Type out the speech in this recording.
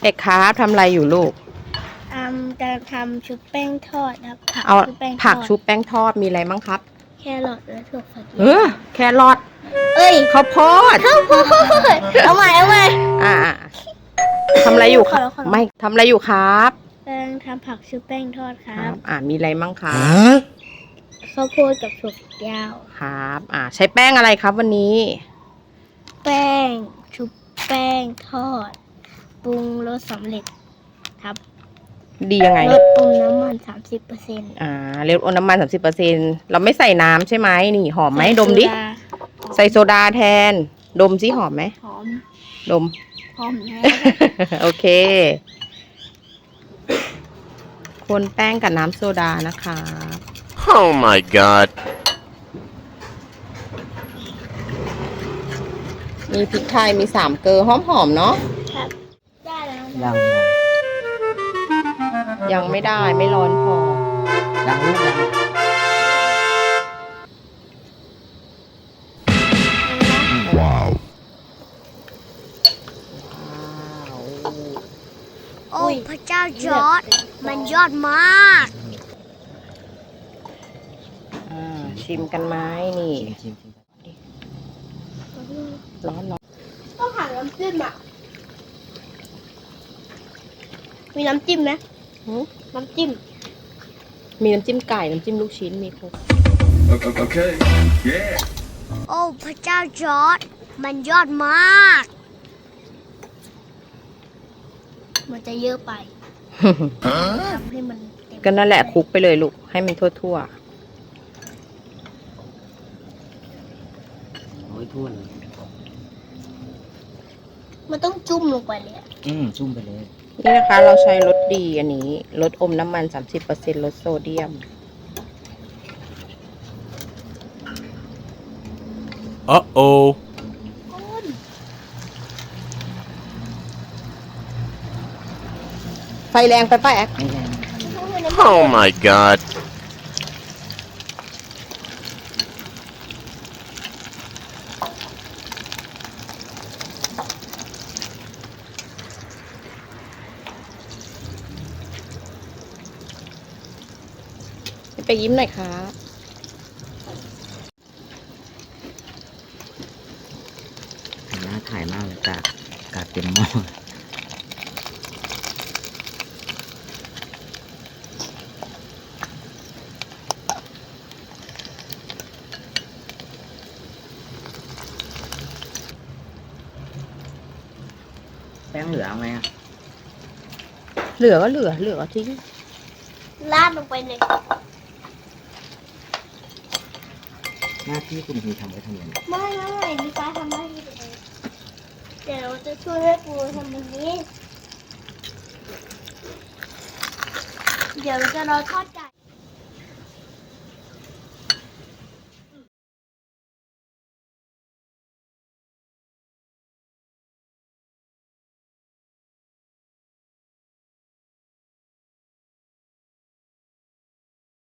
เป็กครับทำอะไรอยู่ลูก ทำจะทำชุบแป้งทอดครับผักเอาชุบแป้งทอดผักชุบแป้งทอดมีอะไรบ้างครับ แครอทและถั่วฝักเอยาวอแครอทเอ้ยข้าวโพดข้าวโพดเอาใหม่เอาใหม่ อ่าทำอะไรอยู่ครับขอแล้วขอแล้วไม่ทำอะไรอยู่ครับแป้งทำผักชุบแป้งทอดครับอ่ามีอะไรบ้างครับ ข้าวโพดกับถั่วฝักยาว ครับ อ่า ใช้แป้งอะไรครับวันนี้ แป้งชุบแป้งทอด ปรุงรสสำเร็จครับดียังไง ลดอมน้ำมันสามสิบเปอร์เซ็นต์อ่าเร็วโอนน้ำมันสามสิบเปอร์เซ็นเราไม่ใส่น้ำใช่ไหมนี่หอมไหมดมดิ ใส่โซดาแทน ดมสิหอมไหม หอม ดม หอมแน่โอเค คนแป้งกับน้ำโซดานะคะ Oh my god. มีพริกไทยมีสามเกลือหอมๆเนาะครับได้แล้ว ยังยังไม่ได้ไม่ร้อนพอ ยังลูกยังว้าวโอ้พระเจ้าจอร์ดมันยอดมากอ่าชิมกันไหมนี่ชิมชิมชิมร้อนร้อนต้องหาน้ำจิ้มอะ มีน้ำจิ้มไหมหือน้ำจิ้ม มีน้ำจิ้มไก่ น้ำจิ้มลูกชิ้นมีครบ Okay. Yeah. โอ้พระเจ้าจอร์ดมันยอดมาก มันจะเยอะไปทำให้มันเต็มก็นั่นแหละคลุกไปเลยลูก ให้มันทั่วโอ้ยทั่วเลยมันต้องจุ่มลงไปเลยอะอืมจุ่มไปเลยๆ นี่นะคะเราใช้รสดีอันนี้ลดอมน้ำมัน 30%ลดโซเดียม Uh oh. ไฟแรงไปป้าแอ๊กไม่แรง Oh my god. ไปยิ้มหน่อยครับน่าถ่ายมากเลยกากกากเต็มหม้อแป้งเหลือเอาไหมอะเหลือก็เหลือเหลือก็ทิ้ง ลาดลงไปเลย หน้าที่คุณคือทำไว้ทำไมไม่ไม่ไม่มีฟ้าทำได้ที่ตัวเองเดี๋ยวเราจะช่วยแม่ปูทำแบบนี้ เดี๋ยวจะรอทอดไก่